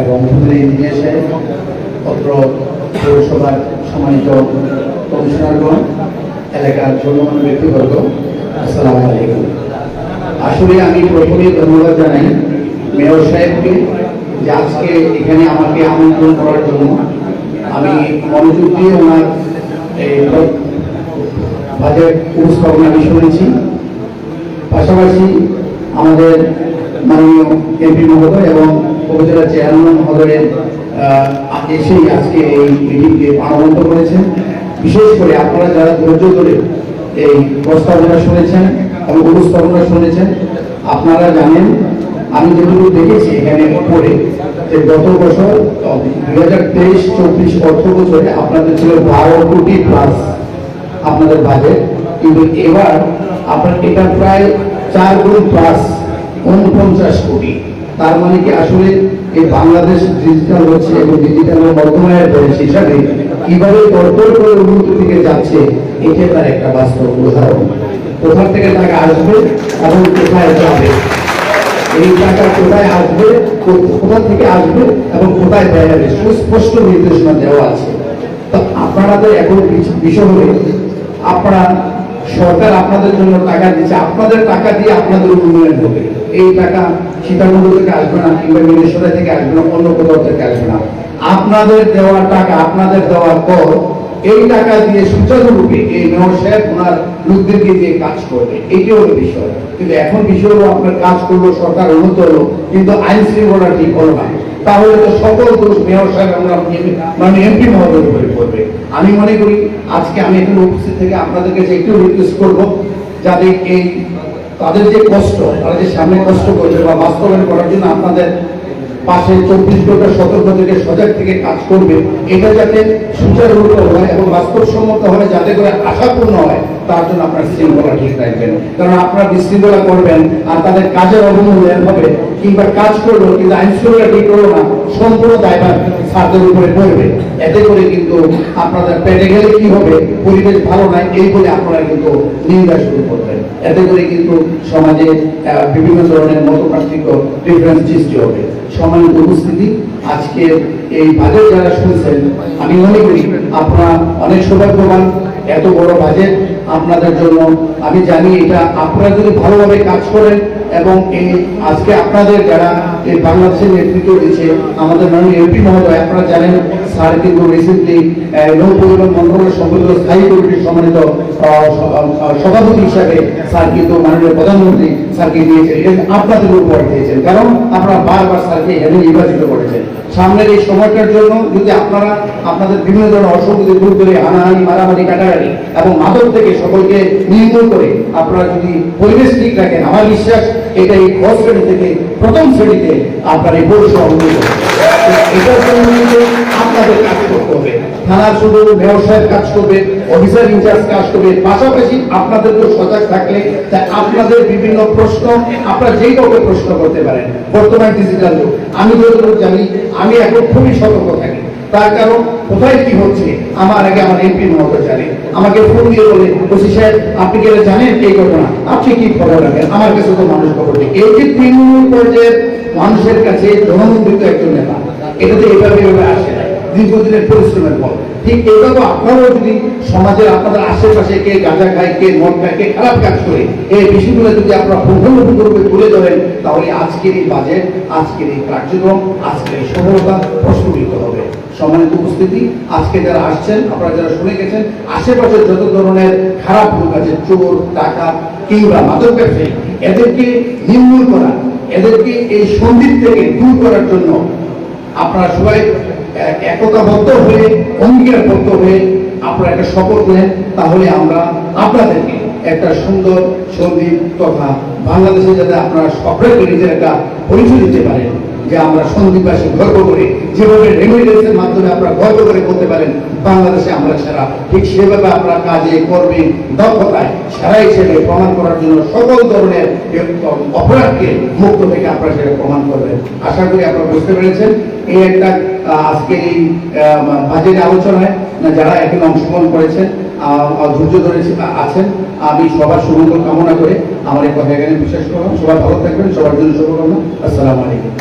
এবং ইঞ্জিনিয়ার সাহেব পৌরসভার সম্মানিত কমিশনারগণ, এলাকার গণ্যমান্য ব্যক্তিবর্গ, আসসালামু আলাইকুম। আসলে আমি প্রথমে ধন্যবাদ জানাই মেয়র সাহেবকে যে আজকে এখানে আমাকে আমন্ত্রণ করার জন্য। আমি মনোযোগ দিয়ে ওনার বাজেট উপস্থাপনা আমি শুনেছি। পাশাপাশি আমাদের মাননীয় এমপি মহোদয় এবং উপজেলা চেয়ারম্যান মহোদয়ের এসেই আজকে এই মিটিংকে প্রাণবন্ত করেছেন। বিশেষ করে আপনারা যারা ধৈর্য ধরে এই প্রস্তাবনা শুনেছেন এবং উপস্থাপনা শুনেছেন, আপনারা জানেন, আমি যেটুকু দেখেছি এখানে উপরে যে গত বছর দুই হাজার তেইশ, চব্বিশ অর্থ বছরে আপনাদের ছিল বারো কোটি প্লাস আপনাদের বাজেট কিন্তু এবার আপনার এটা প্রায় চার গুণ প্লাস উনপঞ্চাশ কোটি। তার মানে কি আসলে এই বাংলাদেশ ডিজিটাল হচ্ছে এবং ডিজিটাল বর্তমানের দেশ হিসাবে কীভাবে তরতর করে উন্নতির দিকে যাচ্ছে, এটা তার একটা বাস্তব উদাহরণ। কোথা থেকে টাকা আসবে এবং কোথায় যাবে? এই টাকা কোথায় আসবে, কোথা থেকে আসবে এবং কোথায় ব্যয় হবে সুস্পষ্ট নির্দেশনা দেওয়া আছে। তো আপনাদের এখন বিষ- বিষয় হলে আপনারা সরকার আপনাদের জন্য টাকা দিচ্ছে আপনাদের টাকা দিয়ে আপনাদের উন্নয়ন হবে। এই টাকা সীতাকুণ্ড থেকে আসবে না, কিংবা মিনেশ্বরা থেকে আসবে না, অন্য কোথাও থেকে আসবে না। আপনাদের দেওয়া টাকা, আপনাদের দেওয়া কর এই টাকা দিয়ে সুচারুরূপে এই মেয়র সাহেব ওনার লোকদেরকে দিয়ে কাজ করবে। এইটি হলো বিষয়। কিন্তু এখন বিষয় হলো আপনার কাজ করল, সরকার উন্নত হলো, কিন্তু আইন শৃঙ্খলা ঠিক হলো না। তাহলে তো সকল দোষ মেয়র সাহেব আমরা মানে এমপি মহোদয়ের উপরে আমি মনে করি আজকে আমি এখানে উপস্থিত থেকে আপনাদের কাছে একটু রিকোয়েস্ট করব, যাতে এই তাদের যে কষ্ট, তারা যে সামনে কষ্ট করবে বা বাস্তবায়ন করার জন্য আপনাদের পাশে চব্বিশ ঘণ্টা সতর্ক থেকে সজাগ থেকে কাজ করবে, এটা যাতে সুচারুরূপ হয় এবং বাস্তবসম্মত হয়, যাতে করে আশাপূর্ণ হয়, তার জন্য আপনার শৃঙ্খলা ঠিক রাখবেন। কারণ আপনারা বিশৃঙ্খলা করবেন আর তাদের কাজের অবমূল্যায়ন হবে, কিংবা কাজ করল কিন্তু আইন শৃঙ্খলা ঠিক করল না, সম্পূর্ণ দায়ভার ছাত্রের উপরে পড়বে। এতে করে কিন্তু আপনাদের পেটে গেলে কি হবে? পরিবেশ ভালো নাই এই বলে আপনারা কিন্তু নিন্দা শুরু করবেন। এতে করে কিন্তু সমাজে বিভিন্ন ধরনের মত পার্থক্য ডিফারেন্স সৃষ্টি হবে। সম্মানিত উপস্থিতি, আজকে এই বাজেট যারা শুনছেন, আমি মনে করি আপনারা অনেক সৌভাগ্যবান, এত বড় বাজেট আপনাদের জন্য। আমি জানি এটা আপনারা যদি ভালোভাবে কাজ করেন এবং এই আজকে আপনাদের যারা এই বাংলাদেশের নেতৃত্ব দিচ্ছে আমাদের মাননীয় এমপি মহোদয়, আপনারা জানেন স্যার কিন্তু রিসেন্টলি নৌ পরিবহন মন্ত্রণালয়ের সম্পর্কিত স্থায়ী কমিটির সম্মানিত সভাপতি হিসাবে স্যার কিন্তু মাননীয় প্রধানমন্ত্রী স্যারকে দিয়েছেন। আপনাদের উপর দিয়েছেন। কারণ আপনারা বারবার স্যারকে এখানে নির্বাচিত করেছেন। সামনের এই সময়টার জন্য যদি আপনারা আপনাদের বিভিন্ন ধরনের অসুবিধে দূর করে হানাহানি, মারামারি, কাটাকাটি এবং মাদক থেকে সকলকে নির্মূল করে আপনারা যদি পরিবেশ ঠিক রাখেন, আমার বিশ্বাস এটা এই ঘর শ্রেণি থেকে প্রথম শ্রেণীতে আপনার এই পৌরসভা শুধু মেয়র সাহেব কাজ করবে, অফিসার ইনচার্জ কাজ করবে। পাশাপাশি আপনাদেরকে সজাগ থাকলে তা আপনাদের বিভিন্ন প্রশ্ন, আপনারা যেই কাউকে প্রশ্ন করতে পারেন, বর্তমান ডিজিটাল যুগ। আমি যতটুকু জানি, আমি এখন খুবই সতর্ক থাকি। তার কারণ, কোথায় কি হচ্ছে, আমার আগে আমার এমপি মহোদয় জানে। আমাকে ফোন দিয়ে বলে ওসি সাহেব, আপনি গেলে জানেন, এই ঘটনা? আপনি কি খবর রাখেন? আমার কাছে তো মানুষ খবর নেই। এই যে তৃণমূল পর্যায়ের মানুষের কাছে জনমন্ত্রিত একজন নেতা, এটা তো এভাবে এভাবে আসে দীর্ঘদিনের পরিশ্রমের ফল ঠিক এইভাবে আপনারাও যদি সমাজের আপনাদের আশেপাশে কে গাঁজা খায়, কে মদ খায়, কে খারাপ কাজ করে, এই বিষয়গুলো যদি আপনারা পুঙ্খানুপুঙ্খরূপে তুলে ধরেন, তাহলে আজকের এই বাজেট, আজকের এই কার্যক্রম, আজকের এই সফলতা প্রশ্নবিদ্ধ হবে। সম্মানিত উপস্থিতি, আজকে যারা আসছেন, আপনারা যারা শুনে গেছেন, আশেপাশে যত ধরনের খারাপ লোক আছে, চোর টাকা কিংবা মাদক ব্যবসায়ী, এদেরকে নির্মূল করা, এদেরকে এই সন্দীপ থেকে দূর করার জন্য আপনারা সবাই একতাবদ্ধ হয়ে, অঙ্গীকারবদ্ধ হয়ে আপনারা একটা শপথ নেন, তাহলে আমরা আপনাদেরকে একটা সুন্দর সন্দীপ তথা বাংলাদেশে যাতে আপনারা সকলকে নিজের একটা পরিচয় দিতে পারেন। যে আমরা সন্দীপবাসী গর্ব করে যেভাবে রেমিডেন্সের মাধ্যমে আপনারা গর্ব করে বলতে পারেন, বাংলাদেশে আমরা সেরা ঠিক সেভাবে আপনারা কাজে, কর্মে, দক্ষতায় সেরা হিসেবে প্রমাণ করার জন্য সকল ধরনের অপরাধকে মুক্ত থেকে আপনারা সেটা প্রমাণ করবেন। আশা করি আপনারা বুঝতে পেরেছেন। এই একটা আজকের এই বাজেট আলোচনায় না, যারা এখানে অংশগ্রহণ করেছেন ধৈর্য ধরে আছেন, আমি সবার সুমঙ্গল কামনা করে আমার এই কথা এখানে বিশ্বাস করলাম। সবাই ভালো থাকবেন, সবার জন্য শুভকামনা। আসসালামু আলাইকুম।